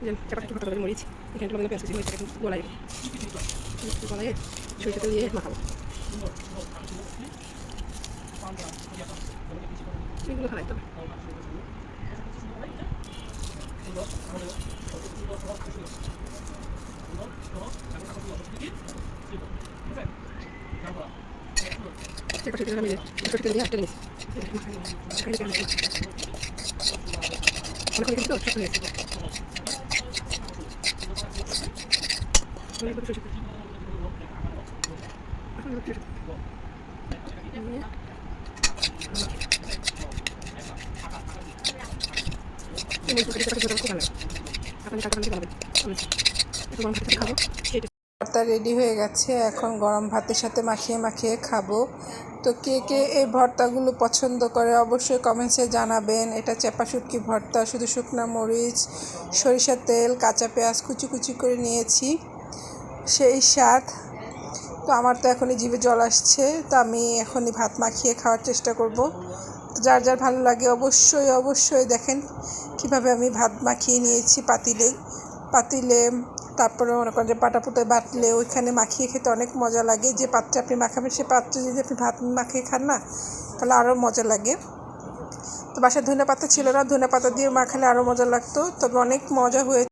চাপা একটু হাতে মরিচ, এখানে একটু পেঁয়াজ কুচি মরিচ গলায় গলায় সরিষা তেল দিয়ে মাখাবো। এগুলো তবে চেপা সরিষা তেল আমি সরিষা তেল দিয়ে এখন একটু সরিষা তেল নিয়ে এই মরিচ কুচি চেপা সরিষা তেল খুব ভালো লাগে আপনি কাঁচা পানি বানাবেন একটু গরম ভাতের সাথে খাব সেই ভর্তা রেডি হয়ে গেছে, এখন গরম ভাতের সাথে মাখিয়ে মাখিয়ে খাব। তো কে কে এই ভর্তাগুলো পছন্দ করে অবশ্যই কমেন্টসে জানাবেন। এটা চেপা শুটকি ভর্তা, শুধু শুকনা মরিচ, সরিষার তেল, কাঁচা পেঁয়াজ কুচি কুচি করে নিয়েছি। সেই স্বাদ। তো আমার তো এখনই জিভে জল আসছে, তো আমি এখনই ভাত মাখিয়ে খাওয়ার চেষ্টা করব। তো যার যার ভালো লাগে অবশ্যই অবশ্যই দেখেন কীভাবে আমি ভাত মাখিয়ে নিয়েছি পাতিলে। পাতিলে তারপরে মনে করেন যে পাটাপুটে বাটলে ওইখানে মাখিয়ে খেতে অনেক মজা লাগে। যে পাত্রে আপনি মাখাবেন সে পাত্রে যদি আপনি ভাত মাখিয়ে খান না, তাহলে আরও মজা লাগে। তো বাসায় ধনে পাতা ছিল না ধনে পাতা দিয়ে মাখালে আরও মজা লাগতো। তবে অনেক মজা হয়ে